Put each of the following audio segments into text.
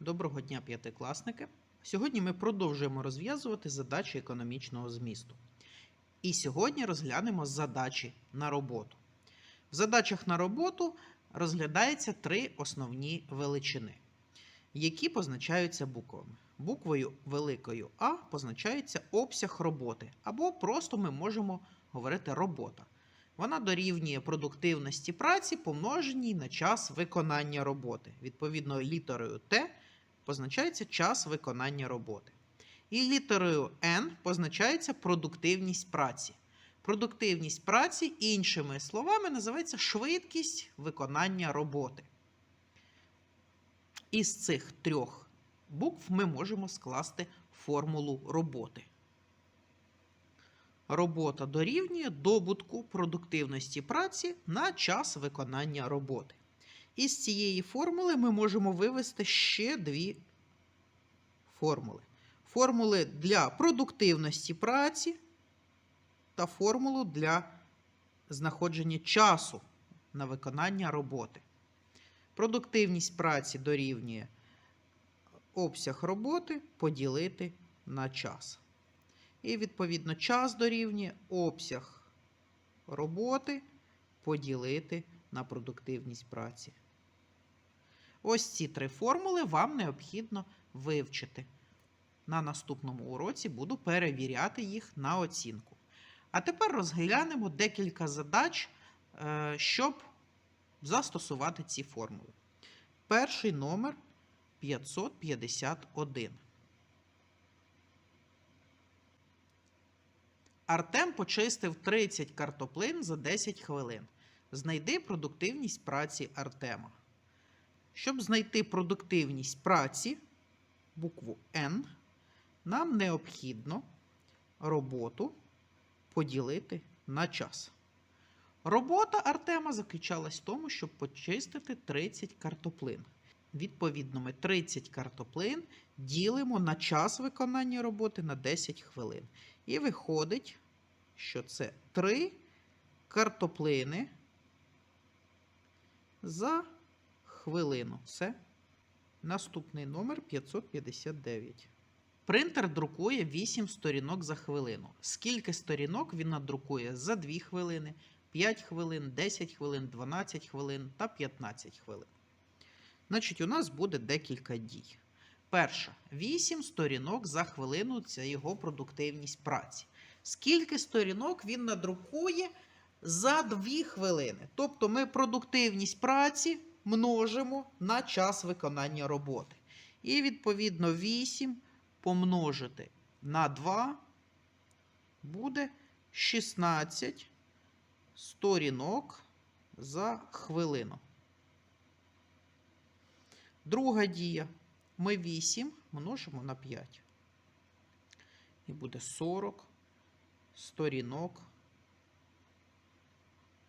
Доброго дня, п'ятикласники! Сьогодні ми продовжуємо розв'язувати задачі економічного змісту. І сьогодні розглянемо задачі на роботу. В задачах на роботу розглядається три основні величини, які позначаються буквами. Буквою великою А позначається обсяг роботи, або просто ми можемо говорити робота. Вона дорівнює продуктивності праці, помноженій на час виконання роботи. Відповідно, літерою Т позначається час виконання роботи. І літерою N позначається продуктивність праці. Продуктивність праці, іншими словами, називається швидкість виконання роботи. Із цих трьох букв ми можемо скласти формулу роботи. Робота дорівнює добутку продуктивності праці на час виконання роботи. Із цієї формули ми можемо вивести ще дві формули. Формули для продуктивності праці та формулу для знаходження часу на виконання роботи. Продуктивність праці дорівнює обсяг роботи поділити на час. І, відповідно, час дорівнює обсяг роботи поділити на продуктивність праці. Ось ці три формули вам необхідно вивчити. На наступному уроці буду перевіряти їх на оцінку. А тепер розглянемо декілька задач, е, щоб застосувати ці формули. Перший номер 551. Артем почистив 30 картоплин за 10 хвилин. Знайди продуктивність праці Артема. Щоб знайти продуктивність праці, букву N, нам необхідно роботу поділити на час. Робота Артема заключалась в тому, щоб почистити 30 картоплин. Відповідно, ми 30 картоплин ділимо на час виконання роботи на 10 хвилин. І виходить, що це 3 картоплини за хвилину. Це наступний номер 559. Принтер друкує 8 сторінок за хвилину. Скільки сторінок він надрукує за 2 хвилини, 5 хвилин, 10 хвилин, 12 хвилин та 15 хвилин. Значить, у нас буде декілька дій. Перша, 8 сторінок за хвилину це його продуктивність праці. Скільки сторінок він надрукує за 2 хвилини. Тобто ми продуктивність праці множимо на час виконання роботи. І, відповідно, 8 помножити на 2 буде 16 сторінок за хвилину. Друга дія. Ми 8 множимо на 5. І буде 40 сторінок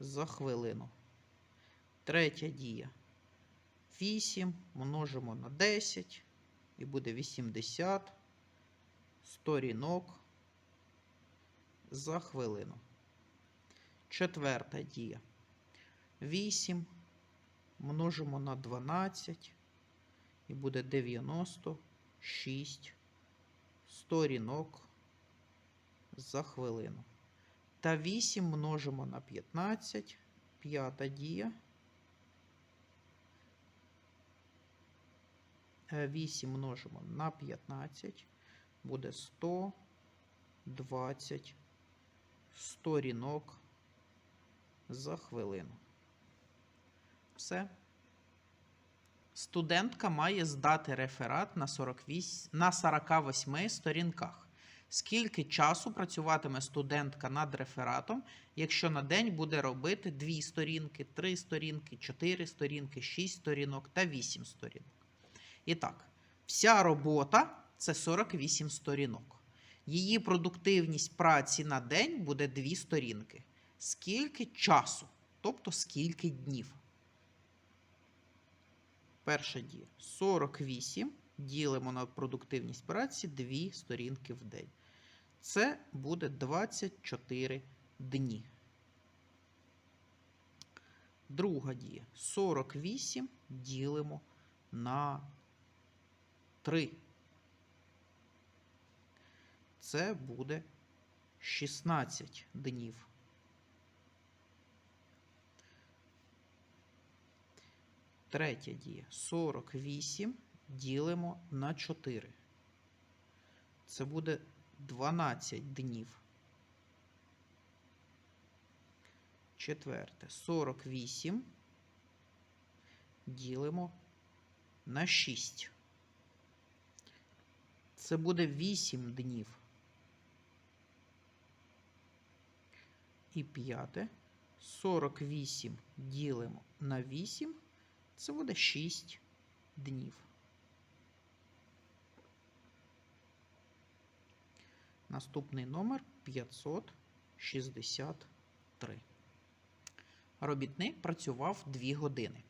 за хвилину. Третя дія. 8 множимо на 10 і буде 80 сторінок за хвилину. Четверта дія. 8 множимо на 12 і буде 96 сторінок за хвилину. Та 8 множимо на 15, п'ята дія. 8 множимо на 15, буде 120 сторінок за хвилину. Все. Студентка має здати реферат на 48, на 48 сторінках. Скільки часу працюватиме студентка над рефератом, якщо на день буде робити 2 сторінки, 3 сторінки, 4 сторінки, 6 сторінок та 8 сторінок? І так, вся робота це 48 сторінок. Її продуктивність праці на день буде 2 сторінки. Скільки часу? Тобто скільки днів? Перша дія. 48 ділимо на продуктивність праці 2 сторінки в день. Це буде 24 дні. Друга дія. 48 ділимо на 3. Це буде 16 днів. Третя дія. 48 ділимо на 4. Це буде 12 днів. Четверте. 48 ділимо на 6. Це буде 8 днів. І п'яте. 48 ділимо на 8. Це буде 6 днів. Наступний номер 563. Робітник працював 2 години.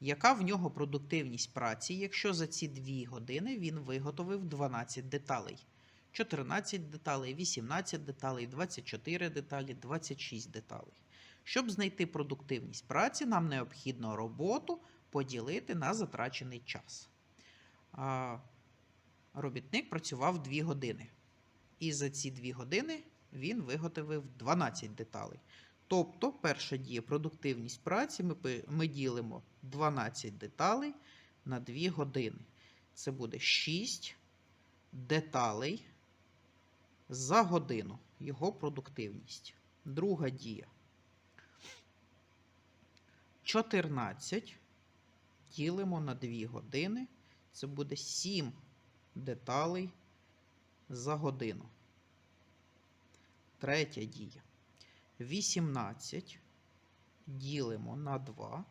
Яка в нього продуктивність праці, якщо за ці 2 години він виготовив 12 деталей? 14 деталей, 18 деталей, 24 деталі, 26 деталей. Щоб знайти продуктивність праці, нам необхідно роботу поділити на затрачений час. Робітник працював 2 години. І за ці 2 години він виготовив 12 деталей. Тобто, перша дія продуктивність праці ми, ділимо 12 деталей на 2 години. Це буде 6 деталей за годину. Його продуктивність. Друга дія. 14 ділимо на 2 години. Це буде 7 деталей за годину. Третя дія. 18 ділимо на 2.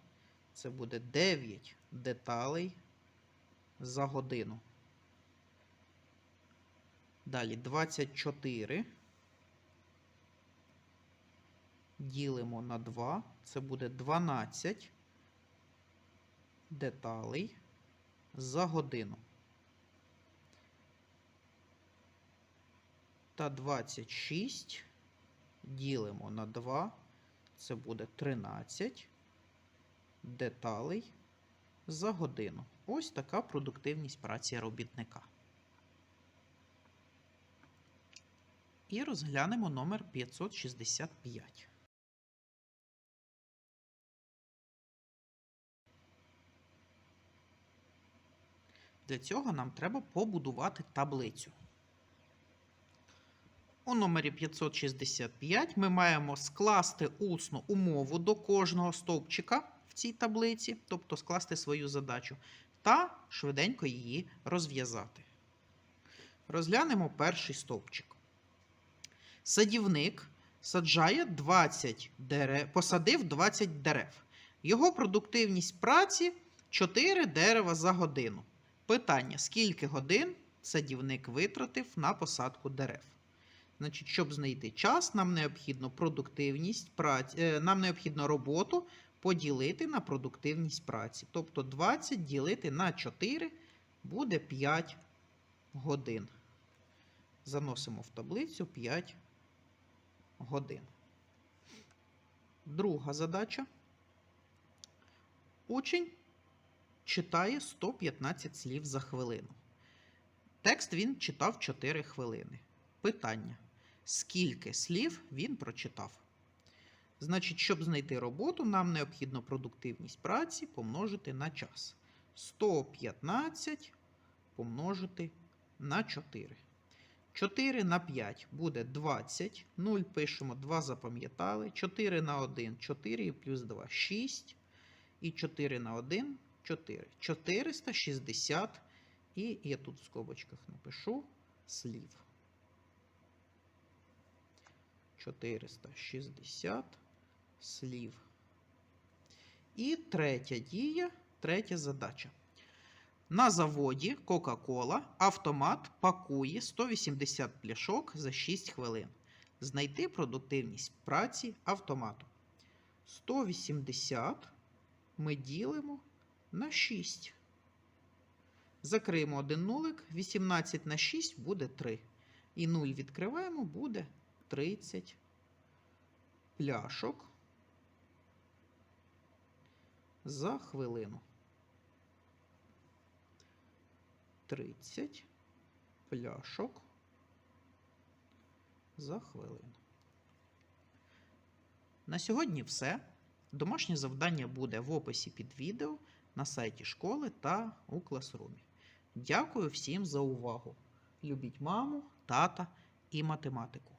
Це буде 9 деталей за годину. Далі 24 ділимо на 2. Це буде 12 деталей за годину. Та 26 ділимо на 2. Це буде 13 деталей за годину. Ось така продуктивність праці робітника. І розглянемо номер 565. Для цього нам треба побудувати таблицю. У номері 565 ми маємо скласти усну умову до кожного стовпчика в цій таблиці, тобто скласти свою задачу, та швиденько її розв'язати. Розглянемо перший стовпчик. Садівник саджає 20 дерев, посадив 20 дерев. Його продуктивність праці 4 дерева за годину. Питання: скільки годин садівник витратив на посадку дерев? Значить, щоб знайти час, нам необхідно продуктивність праці, е, нам необхідно роботу поділити на продуктивність праці. Тобто 20 ділити на 4 буде 5 годин. Заносимо в таблицю 5 годин. Друга задача. Учень читає 115 слів за хвилину. Текст він читав 4 хвилини. Питання. Скільки слів він прочитав? Значить, щоб знайти роботу, нам необхідно продуктивність праці помножити на час. 115 помножити на 4. 4 на 5 буде 20. 0 пишемо 2 запам'ятали. 4 на 1 4 і плюс 2 6. І 4 на 1 4. 460. І я тут в скобочках напишу слів. 460 слів. І третя дія, третя задача. На заводі Coca-Cola автомат пакує 180 пляшок за 6 хвилин. Знайти продуктивність праці автомату. 180 ми ділимо на 6. Закриємо один нулик. 18 на 6 буде 3. І 0 відкриваємо, буде 30 пляшок за хвилину. 30 пляшок за хвилину. На сьогодні все. Домашнє завдання буде в описі під відео на сайті школи та у класрумі. Дякую всім за увагу. Любіть маму, тата і математику.